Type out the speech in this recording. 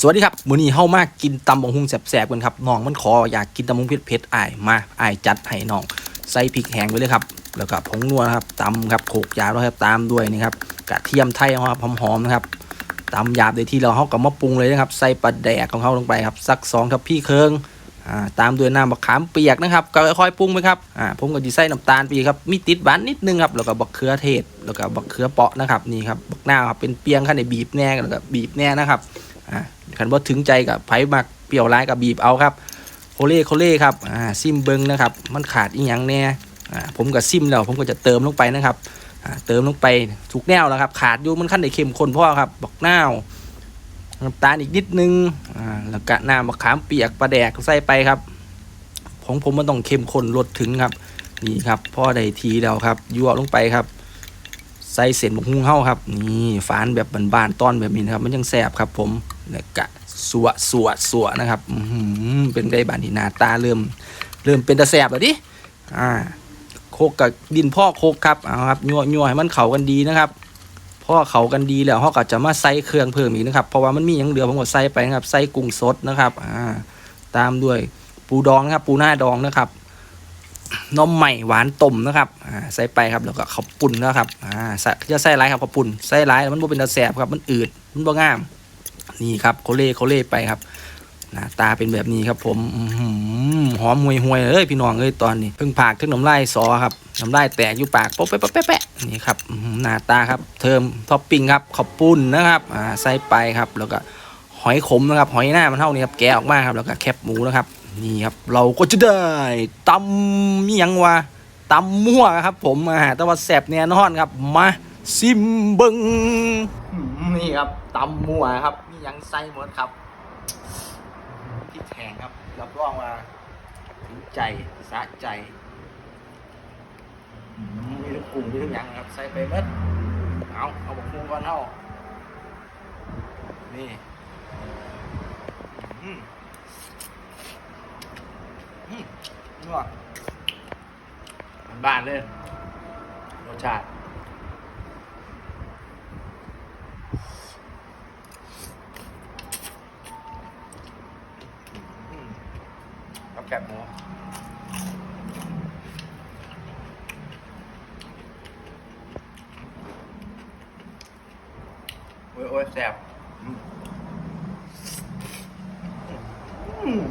สวัสดีครับมื้อนี้เฮามากินตำบักหุ่งแสบๆกันครับน้องมันขออยากกินตำบักหุ่งเผ็ดๆอ้ายมาอ้ายจัดให้น้องใส่พริกแห้งไว้เลยครับแล้วก็ผงนัวครับตำครับโขกยาวแล้วครับตามด้วยนี่ครับกระเทียมไทยครับหอมๆนะครับตำหยาบได้ที่เราเฮาก็มาปรุงเลยนะครับใส่ปลาแดกของเฮาลงไปครับสักสองทัพพี่เคิงอ่าตามด้วยน้ำมะขามเปียกนะครับก็ค่อยๆปรุงไปครับอ่าผมก็จะใส่น้ำตาลปีครับมีติดหวานนิดนึงครับแล้วก็บักเขือเทศ แล้วก็บักเขือเปาะนะครับนี่ครับบักหน้าครับเป็นเปียงขั้นในบีบแน่แล้วก็บีบแน่นะครับอ่า คันว่าถึงใจกับไผ่มักเปรี้ยวร้ายกับบีบเอาครับโคเล่โคเล่ครับอ่าซิมเบิงนะครับ มันขาดอีหยังแน่อ่าผมก็ซิมแล้วผมก็จะเติมลงไปนะครับอ่าเติมลงไปถูกแนวแล้วครับ ขาดอยู่มันขั้นในเข้มข้นพ่อครับบอกน้าวน้ำตาลอีกนิดนึงอ่าแล้วก็น้ำมะขามเปียกปลาแดกใส่ไปครับของผมมันต้องเข้มข้นรสถึงครับนี่ครับพ่อได้ทีแล้วครับยั่วลงไปครับใส่เส้นบกหุ้งเฮาครับนี่ฝานแบบบานๆต้อนแบบนี้นะครับ มันยังแสบครับผม แล้วกะสัวสัวสัวนะครับอื้อหือเป็นได้บานที่นาตาเริ่ม เริ่มเป็นตะแสบแล้วดิอ่าโคกกับดินพ่อโคกครับเอาครับยั่วยั่วให้มันเข้ากันดีนะครับพ่อเข้ากันดีแล้วเขาก็จะมาใส่เครื่องเพิ่มอีกนะครับเพราะว่ามันมีอย่างเหลือผมก็ใส่ไปนะครับใส่กุ้งสดนะครับอ่าตามด้วยปูดองนะครับ ปูหน้าดองนะครับนมใหม่หวานต้มนะครับอ่าใส่ไปครับแล้วก็ข้าวปุ่นนะครับอ่าจะใส่ไรครับข้าวปุ่นใส่ไรมันบ่เป็นตาแสบครับมันอืดมันบ่งาม นี่ครับโคเล่โคเล่ไปครับหน้าตาเป็นแบบนี้ครับผมหอมห่วยห่วยเอ้ยพี่น้องเอ้ยตอนนี้เพิ่งผากถึงน้ำลายสอครับน้ำลายแตกอยู่ปากโป๊ะแป๊ะป๊ะแป๊ะนี่ครับหน้าตาครับ เทิมท็อปปิ้งครับข้าวปุ่นนะครับอ่าใส่ไปครับแล้วก็หอยขมนะครับหอยหน้ามันเท่านี้ครับแกะออกมาครับแล้วก็แคบหมูนะครับนี่ครับเราก็จะได้ตำมียังวะตำมั่วครับ ผมอ่าแต่ว่าแสบแน่นอนครับมา ซิมเบิงนี่ครับตำมัวครับมีหยังใส่หมดครับพริกแห้งครับรับรองว่าถึงใจสะใจมีทั้งกุ้งมีทั้งหยังครับใส่ไปเม็ดเอาเอาบักฮูก่อนเอานี่อืมอืมนัวบ้านเลยรสชาติ แกบหมูโอ้ยแซ่บอืม